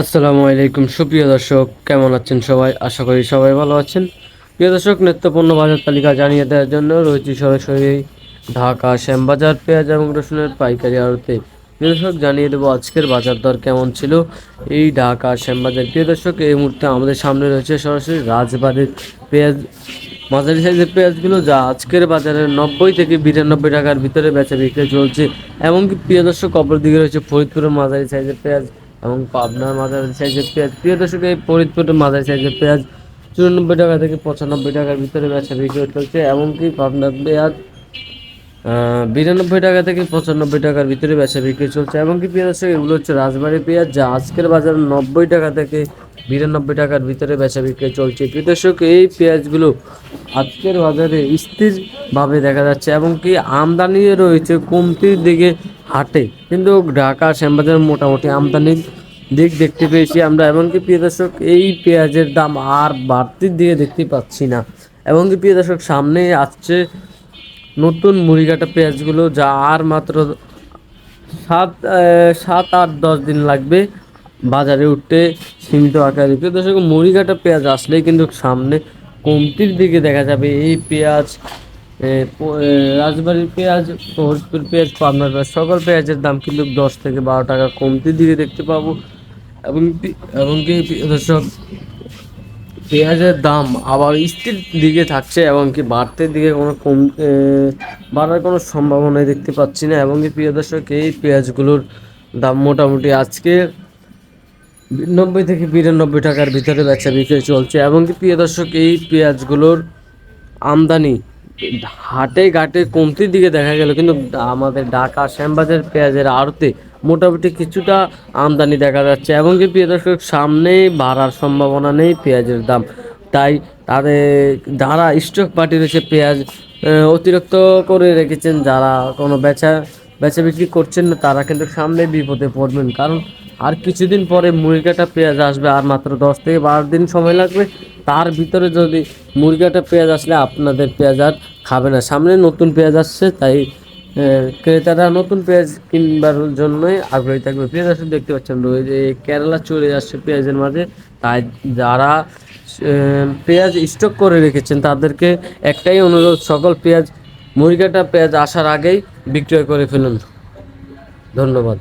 আসসালামু আলাইকুম। সুপ্রিয় দর্শক, কেমন আছেন সবাই? আশা করি সবাই ভালো আছেন। প্রিয় দর্শক নিত্যপণ্য বাজার তালিকা জানিয়ে দেওয়ার জন্য রয়েছে সরাসরি ঢাকা শ্যামবাজার পেঁয়াজ এবং রসুনের পাইকারি আড়তে প্রিয় দর্শক, জানিয়ে দেবো আজকের বাজার দর কেমন ছিল এই ঢাকা শ্যামবাজার। প্রিয় দর্শক, এই মুহূর্তে আমাদের সামনে রয়েছে সরাসরি রাজবাড়ির পেঁয়াজ, মাঝারি সাইজের পেঁয়াজগুলো যা আজকের বাজারে নব্বই থেকে বিরানব্বই টাকার ভিতরে বেচা বিক্রি চলছে। এমনকি প্রিয় দর্শক অপর দিকে রয়েছে ফরিদপুরের মাঝারি সাইজের পেঁয়াজ। এবং পাবনার মাঝারি সাইজের পেঁয়াজ। প্রিয় দর্শক, এই ফরিদপুরের মাঝারি সাইজের পেঁয়াজ। চুরানব্বই টাকা থেকে পঁচানব্বই টাকার ভিতরে বেচা বিক্রি চলছে, এমনকি পাবনার পেঁয়াজ বিরানব্বই টাকা থেকে পঁচানব্বই টাকার ভিতরে বেচা বিক্রি চলছে। এমনকি পেঁয়াজ এগুলো হচ্ছে রাজবাড়ি পেঁয়াজ, যা আজকের বাজারে নব্বই টাকা থেকে বিরানব্বই টাকার ভিতরে বেচা বিক্রি চলছে। দর্শক, এই পেঁয়াজগুলো আজকের বাজারে স্থিরভাবে দেখা যাচ্ছে এবং কি আমদানি রয়েছে। কমতির দিকে হাটে। কিন্তু ঢাকা, শ্যামবাজার মোটামুটি আমদানির দিক দেখতে পেয়েছি আমরা, এমনকি প্রিয় দর্শক, এই পেঁয়াজের দাম আর বাড়তির দিকে দেখতে পাচ্ছি না। এমনকি প্রিয় দর্শক, সামনে আসছে নতুন মুড়িঘাটা পেঁয়াজগুলো, যা আর মাত্র সাত সাত আট দশ দিন লাগবে বাজারে উঠতে সীমিত আকারে। প্রিয় দর্শক, মুড়িঘাটা পেঁয়াজ আসলেই কিন্তু সামনে কমতির দিকে দেখা যাবে। এই পেঁয়াজ রাজবাড়ির পেঁয়াজ ফরিদপুর পেঁয়াজ, পাবনার পেঁয়াজ, সকল পেঁয়াজের দাম কিন্তু দশ থেকে বারো টাকা কমতির দিকে দেখতে পাবো। এবং পি- এবং কি প্রিয় দর্শক, পেঁয়াজের দাম আবার স্থির দিকে থাকছে এবং কি বাড়তে দিকে কোনো কম বাড়ার কোনো সম্ভাবনাই দেখতে পাচ্ছি না। এবং কি, প্রিয় দর্শক, এই পেঁয়াজগুলোর দাম মোটামুটি আজকে নব্বই থেকে বিরানব্বই টাকার ভিতরে বেচা বিক্রি চলছে। এবং কি, প্রিয় দর্শক, এই পেঁয়াজগুলোর আমদানি হাটে ঘাটে কমতির দিকে দেখা গেল, কিন্তু আমাদের ঢাকা শ্যামবাজার পেঁয়াজের আড়তে মোটামুটি কিছুটা আমদানি দেখা যাচ্ছে। এবং কি প্রিয় দর্শক, সামনে বাড়ার সম্ভাবনা নেই পেঁয়াজের দাম। তাই তাদের যারা স্টক পার্টি রয়েছে, পেঁয়াজ অতিরিক্ত করে রেখেছেন, যারা কোনো বেচা বেচা বিক্রি করছেন না, তারা কিন্তু সামনে বিপদে পড়বেন। কারণ আর কিছুদিন পরে মুরগিটা পেঁয়াজ আসবে, আর মাত্র দশ থেকে বারো দিন সময় লাগবে। তার ভিতরে যদি মুরগিটা পেঁয়াজ আসলে আপনাদের পেঁয়াজ আর খাবে না। সামনে নতুন পেঁয়াজ আসছে, তাই ক্রেতারা নতুন পেঁয়াজ কিনবার জন্যই আগ্রহী থাকবে। পেঁয়াজ আসলে দেখতে পাচ্ছেন রয়েছে কেরালা চলে যাচ্ছে পেঁয়াজের মাঝে। তাই যারা পেঁয়াজ স্টক করে রেখেছেন, তাদেরকে একটাই অনুরোধ, সকল পেঁয়াজ, মুরগিটা পেঁয়াজ আসার আগেই বিক্রয় করে ফেলুন। ধন্যবাদ।